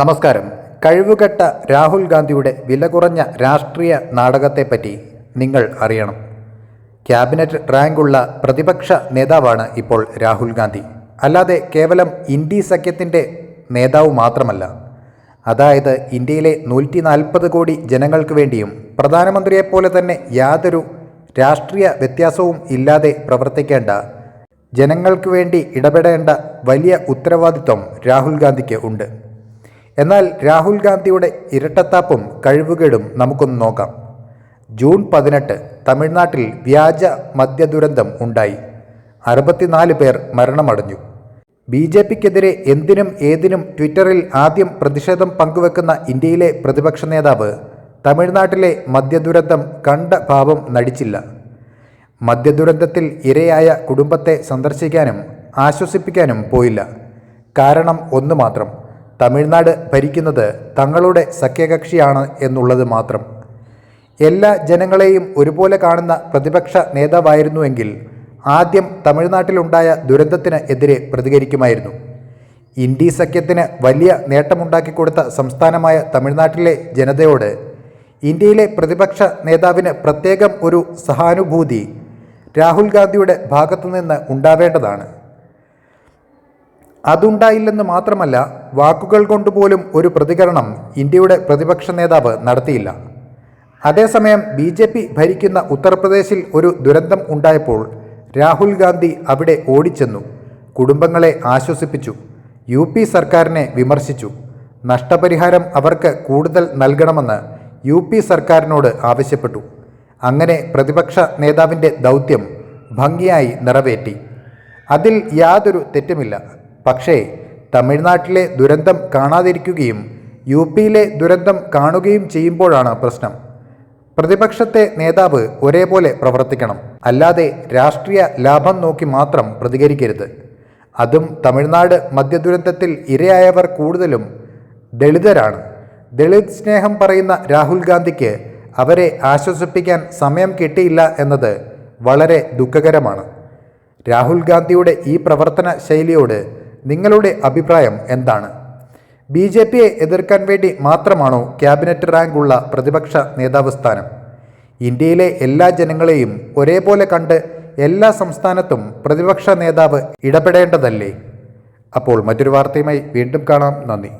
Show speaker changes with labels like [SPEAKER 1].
[SPEAKER 1] നമസ്കാരം. കഴിവുകെട്ട രാഹുൽ ഗാന്ധിയുടെ വില കുറഞ്ഞ രാഷ്ട്രീയ നാടകത്തെപ്പറ്റി നിങ്ങൾ അറിയണം. ക്യാബിനറ്റ് റാങ്കുള്ള പ്രതിപക്ഷ നേതാവാണ് ഇപ്പോൾ രാഹുൽ ഗാന്ധി. അല്ലാതെ കേവലം ഇന്ത്യ സഖ്യത്തിന്റെ നേതാവ് മാത്രമല്ല. അതായത് ഇന്ത്യയിലെ നൂറ്റി നാൽപ്പത് കോടി ജനങ്ങൾക്ക് വേണ്ടിയും പ്രധാനമന്ത്രിയെപ്പോലെ തന്നെ യാതൊരു രാഷ്ട്രീയ വ്യത്യാസവും ഇല്ലാതെ പ്രവർത്തിക്കേണ്ട ജനങ്ങൾക്ക് വേണ്ടി ഇടപെടേണ്ട വലിയ ഉത്തരവാദിത്വം രാഹുൽ ഗാന്ധിക്ക് ഉണ്ട്. എന്നാൽ രാഹുൽ ഗാന്ധിയുടെ ഇരട്ടത്താപ്പും കഴിവുകേടും നമുക്കൊന്ന് നോക്കാം. ജൂൺ പതിനെട്ട് തമിഴ്നാട്ടിൽ വ്യാജ മദ്യ ദുരന്തം ഉണ്ടായി. അറുപത്തിനാല് പേർ മരണമടഞ്ഞു. ബി ജെ പിക്കെതിരെ എന്തിനും ഏതിനും ട്വിറ്ററിൽ ആദ്യം പ്രതിഷേധം പങ്കുവെക്കുന്ന ഇന്ത്യയിലെ പ്രതിപക്ഷ നേതാവ് തമിഴ്നാട്ടിലെ മദ്യദുരന്തം കണ്ട ഭാവം നടിച്ചില്ല. മദ്യദുരന്തത്തിൽ ഇരയായ കുടുംബത്തെ സന്ദർശിക്കാനും ആശ്വസിപ്പിക്കാനും പോയില്ല. കാരണം ഒന്നു മാത്രം. തമിഴ്നാട് ഭരിക്കുന്നത് തങ്ങളുടെ സഖ്യകക്ഷിയാണ് എന്നുള്ളത് മാത്രം. എല്ലാ ജനങ്ങളെയും ഒരുപോലെ കാണുന്ന പ്രതിപക്ഷ നേതാവായിരുന്നുവെങ്കിൽ ആദ്യം തമിഴ്നാട്ടിലുണ്ടായ ദുരന്തത്തിന് എതിരെ പ്രതികരിക്കുമായിരുന്നു. ഇന്ത്യ സഖ്യത്തിന് വലിയ നേട്ടമുണ്ടാക്കി കൊടുത്ത സംസ്ഥാനമായ തമിഴ്നാട്ടിലെ ജനതയോട് ഇന്ത്യയിലെ പ്രതിപക്ഷ നേതാവിന് പ്രത്യേകം ഒരു സഹാനുഭൂതി രാഹുൽ ഗാന്ധിയുടെ ഭാഗത്തുനിന്ന് ഉണ്ടാവേണ്ടതാണ്. അതുണ്ടായില്ലെന്ന് മാത്രമല്ല വാക്കുകൾ കൊണ്ടുപോലും ഒരു പ്രതികരണം ഇന്ത്യയുടെ പ്രതിപക്ഷ നേതാവ് നടത്തിയില്ല. അതേസമയം ബി ജെ പി ഭരിക്കുന്ന ഉത്തർപ്രദേശിൽ ഒരു ദുരന്തം ഉണ്ടായപ്പോൾ രാഹുൽ ഗാന്ധി അവിടെ ഓടിച്ചെന്നു. കുടുംബങ്ങളെ ആശ്വസിപ്പിച്ചു. യു പി സർക്കാരിനെ വിമർശിച്ചു. നഷ്ടപരിഹാരം അവർക്ക് കൂടുതൽ നൽകണമെന്ന് യു പി സർക്കാരിനോട് ആവശ്യപ്പെട്ടു. അങ്ങനെ പ്രതിപക്ഷ നേതാവിന്റെ ദൗത്യം ഭംഗിയായി നിറവേറ്റി. അതിൽ യാതൊരു തെറ്റുമില്ല. പക്ഷേ തമിഴ്നാട്ടിലെ ദുരന്തം കാണാതിരിക്കുകയും യു പിയിലെ ദുരന്തം കാണുകയും ചെയ്യുമ്പോഴാണ് പ്രശ്നം. പ്രതിപക്ഷത്തെ നേതാവ് ഒരേപോലെ പ്രവർത്തിക്കണം. അല്ലാതെ രാഷ്ട്രീയ ലാഭം നോക്കി മാത്രം പ്രതികരിക്കരുത്. അതും തമിഴ്നാട് മദ്യദുരന്തത്തിൽ ഇരയായവർ കൂടുതലും ദളിതരാണ്. ദളിത് സ്നേഹം പറയുന്ന രാഹുൽ ഗാന്ധിക്ക് അവരെ ആശ്വസിപ്പിക്കാൻ സമയം കിട്ടിയില്ല എന്നത് വളരെ ദുഃഖകരമാണ്. രാഹുൽ ഗാന്ധിയുടെ ഈ പ്രവർത്തന ശൈലിയോട് നിങ്ങളുടെ അഭിപ്രായം എന്താണ്? ബി ജെ പിയെ എതിർക്കാൻ വേണ്ടി മാത്രമാണോ ക്യാബിനറ്റ് റാങ്കുള്ള പ്രതിപക്ഷ നേതാവ് സ്ഥാനം? ഇന്ത്യയിലെ എല്ലാ ജനങ്ങളെയും ഒരേപോലെ കണ്ട് എല്ലാ സംസ്ഥാനത്തും പ്രതിപക്ഷ നേതാവ് ഇടപെടേണ്ടതല്ലേ? അപ്പോൾ മറ്റൊരു വാർത്തയുമായി വീണ്ടും കാണാം. നന്ദി.